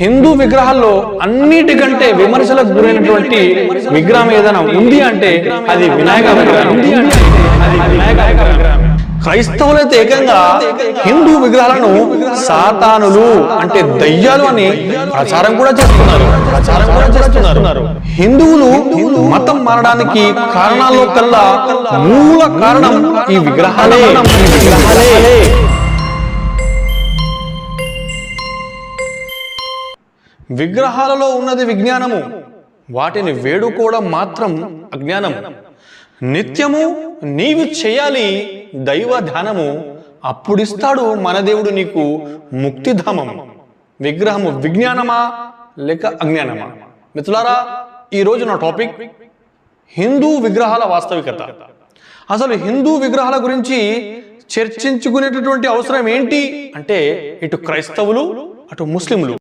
హిందూ విగ్రహాల్లో అన్నిటికంటే విమర్శలకు గురైనటువంటి విగ్రహం ఏదైనా ఉంది అంటే అది వినాయక విగ్రహం. ఉంది అంటే అది వినాయక విగ్రహం క్రైస్తవులైతే ఏకంగా హిందూ విగ్రహాలను సాతానులు అంటే దయ్యాలు అని ప్రచారం కూడా చేస్తున్నారు. ప్రచారం కూడా చేస్తున్నారు. హిందువులు మతం మారడానికి కారణాల్లో కల్లా మూల కారణం ఈ విగ్రహాలే విగ్రహాలే. విగ్రహాలలో ఉన్నది విజ్ఞానము. వాటిని వేడుకోవడం మాత్రం అజ్ఞానం. నిత్యము నీవు చేయాలి దైవ ధ్యానము. అప్పుడిస్తాడు మన దేవుడు నీకు ముక్తిధామం. విగ్రహము విజ్ఞానమా లేక అజ్ఞానమా? మిత్రులారా ఈరోజు నా టాపిక్ హిందూ విగ్రహాల వాస్తవికత. అసలు హిందూ విగ్రహాల గురించి చర్చించుకునేటటువంటి అవసరం ఏంటి అంటే ఇటు క్రైస్తవులు అటు ముస్లింలు.